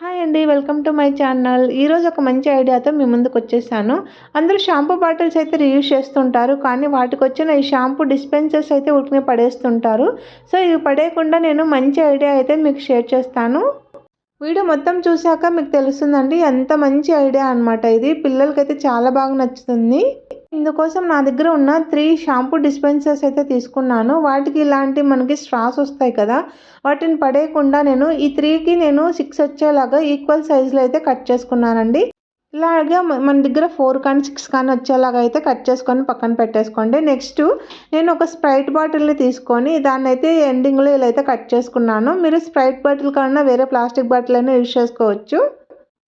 Hi అండి welcome to my channel ఈరోజు ఒక మంచి ఐడియాతో మీ ముందుకు వచ్చేసాను. అందరూ షాంపూ బాటిల్స్ అయితే రీయూజ్ చేస్తుంటారు కానీ వాటికి వచ్చిన ఈ షాంపూ డిస్పెన్సర్స్ అయితే ఉట్టినే పడేస్తుంటారు. సో ఇవి పడేయకుండా నేను మంచి ఐడియా అయితే మీకు షేర్ చేస్తాను. వీడియో మొత్తం చూశాక మీకు తెలుస్తుందండి ఎంత మంచి ఐడియా అనమాట ఇది. పిల్లలకైతే చాలా బాగా నచ్చుతుంది. ఇందుకోసం నా దగ్గర ఉన్న త్రీ షాంపూ డిస్పెన్సర్స్ అయితే తీసుకున్నాను. వాటికి ఇలాంటి మనకి స్ట్రాస్ వస్తాయి కదా వాటిని పడేయకుండా నేను ఈ త్రీకి నేను సిక్స్ వచ్చేలాగా ఈక్వల్ సైజులో అయితే కట్ చేసుకున్నానండి. ఇలాగా మన దగ్గర ఫోర్ కానీ సిక్స్ కానీ వచ్చేలాగా అయితే కట్ చేసుకొని పక్కన పెట్టేసుకోండి. నెక్స్ట్ నేను ఒక స్ప్రైట్ బాటిల్ని తీసుకొని దాన్ని అయితే ఎండింగ్లో ఇలా అయితే కట్ చేసుకున్నాను. మీరు స్ప్రైట్ బాటిల్ కన్నా వేరే ప్లాస్టిక్ బాటిల్ అయినా యూజ్ చేసుకోవచ్చు.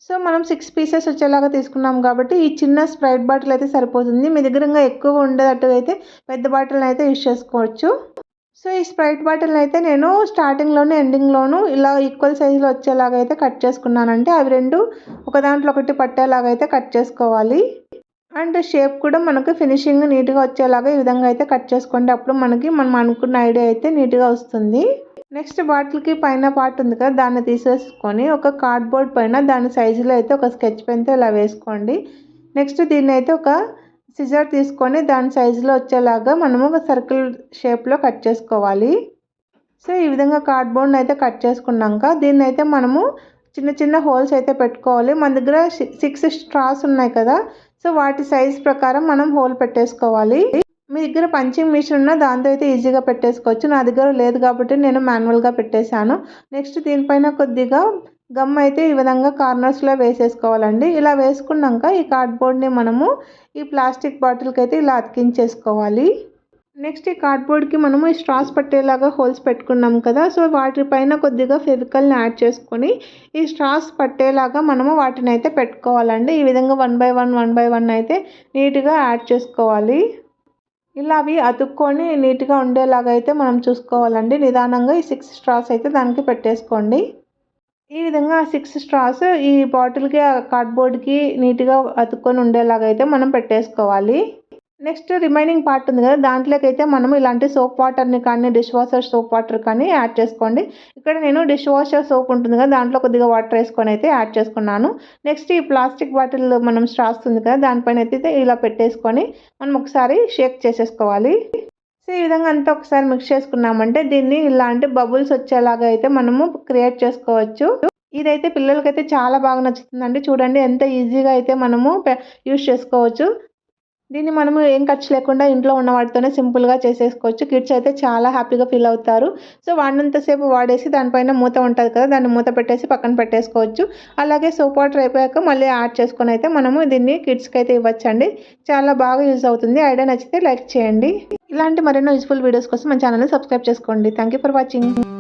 సో మనం సిక్స్ పీసెస్ వచ్చేలాగా తీసుకున్నాం కాబట్టి ఈ చిన్న స్ప్రైట్ బాటిల్ అయితే సరిపోతుంది. మీ దగ్గర ఇంకా ఎక్కువ ఉండేటట్టుగా అయితే పెద్ద బాటిల్ని అయితే యూజ్ చేసుకోవచ్చు. సో ఈ స్ప్రైట్ బాటిల్ అయితే నేను స్టార్టింగ్లోను ఎండింగ్లోను ఇలా ఈక్వల్ సైజులో వచ్చేలాగా అయితే కట్ చేసుకున్నానంటే అవి రెండు ఒక దాంట్లో ఒకటి పట్టేలాగా అయితే కట్ చేసుకోవాలి. అండ్ షేప్ కూడా మనకు ఫినిషింగ్ నీట్గా వచ్చేలాగా ఈ విధంగా అయితే కట్ చేసుకోండి. అప్పుడు మనకి మనం అనుకున్న ఐడియా అయితే నీట్గా వస్తుంది. నెక్స్ట్ బాటిల్కి పైన పార్ట్ ఉంది కదా దాన్ని తీసేసుకొని ఒక కార్డ్బోర్డ్ పైన దాని సైజులో అయితే ఒక స్కెచ్ పెన్తో ఇలా వేసుకోండి. నెక్స్ట్ దీన్ని అయితే ఒక సిజర్ తీసుకొని దాని సైజులో వచ్చేలాగా మనము ఒక సర్కిల్ షేప్లో కట్ చేసుకోవాలి. సో ఈ విధంగా కార్డ్బోర్డ్ని అయితే కట్ చేసుకున్నాక దీన్ని అయితే మనము చిన్న చిన్న హోల్స్ అయితే పెట్టుకోవాలి. మన దగ్గర సిక్స్ స్ట్రాస్ ఉన్నాయి కదా సో వాటి సైజ్ ప్రకారం మనం హోల్ పెట్టేసుకోవాలి. మీ దగ్గర పంచింగ్ మిషన్ ఉన్న దాంతో అయితే ఈజీగా పెట్టేసుకోవచ్చు. నా దగ్గర లేదు కాబట్టి నేను మాన్యువల్గా పెట్టేశాను. నెక్స్ట్ దీనిపైన కొద్దిగా గమ్ అయితే ఈ విధంగా కార్నర్స్లో వేసేసుకోవాలండి. ఇలా వేసుకున్నాక ఈ కార్డ్బోర్డ్ని మనము ఈ ప్లాస్టిక్ బాటిల్కి అయితే ఇలా అతికించేసుకోవాలి. నెక్స్ట్ ఈ కార్డ్బోర్డ్కి మనము ఈ స్ట్రాస్ పట్టేలాగా హోల్స్ పెట్టుకున్నాం కదా సో వాటిపైన కొద్దిగా ఫెవికల్ని యాడ్ చేసుకొని ఈ స్ట్రాస్ పట్టేలాగా మనము వాటిని అయితే పెట్టుకోవాలండి. ఈ విధంగా one by one one by one అయితే నీట్గా యాడ్ చేసుకోవాలి. ఇలా అవి అతుక్కొని నీట్గా ఉండేలాగా అయితే మనం చూసుకోవాలండి. నిదానంగా ఈ సిక్స్ స్ట్రాస్ అయితే దానికి పెట్టేసుకోండి. ఈ విధంగా సిక్స్ స్ట్రాస్ ఈ బాటిల్కి కార్డ్బోర్డ్కి నీట్గా అతుక్కొని ఉండేలాగా అయితే మనం పెట్టేసుకోవాలి. నెక్స్ట్ రిమైనింగ్ పార్ట్ ఉంది కదా దాంట్లోకి అయితే మనం ఇలాంటి సోప్ వాటర్ని కానీ డిష్ వాషర్ సోప్ వాటర్ కానీ యాడ్ చేసుకోండి. ఇక్కడ నేను డిష్ వాషర్ సోప్ ఉంటుంది కదా దాంట్లో కొద్దిగా వాటర్ వేసుకొని అయితే యాడ్ చేసుకున్నాను. నెక్స్ట్ ఈ ప్లాస్టిక్ బాటిల్ మనం స్ట్రాస్ ఉంది కదా దానిపైన అయితే ఇలా పెట్టేసుకొని మనం ఒకసారి షేక్ చేసేసుకోవాలి. సో ఈ విధంగా అంతా ఒకసారి మిక్స్ చేసుకున్నామంటే దీన్ని ఇలాంటి బబుల్స్ వచ్చేలాగా అయితే మనము క్రియేట్ చేసుకోవచ్చు. ఇదైతే పిల్లలకైతే చాలా బాగా నచ్చుతుందండి. చూడండి ఎంత ఈజీగా అయితే మనము యూస్ చేసుకోవచ్చు. దీన్ని మనము ఏం ఖర్చు లేకుండా ఇంట్లో ఉన్న వాటితోనే సింపుల్గా చేసేసుకోవచ్చు. కిడ్స్ అయితే చాలా హ్యాపీగా ఫీల్ అవుతారు. సో వాడినంతసేపు వాడేసి దానిపైన మూత ఉంటుంది కదా దాన్ని మూత పెట్టేసి పక్కన పెట్టేసుకోవచ్చు. అలాగే సోప్ వాటర్ అయిపోయాక మళ్ళీ యాడ్ చేసుకొని అయితే మనము దీన్ని కిడ్స్కి అయితే ఇవ్వచ్చండి. చాలా బాగా యూజ్ అవుతుంది. ఐడియా నచ్చితే లైక్ చేయండి. ఇలాంటి మరెన్నో యూస్ఫుల్ వీడియోస్ కోసం మన ఛానల్ని సబ్స్క్రైబ్ చేసుకోండి. Thank for watching.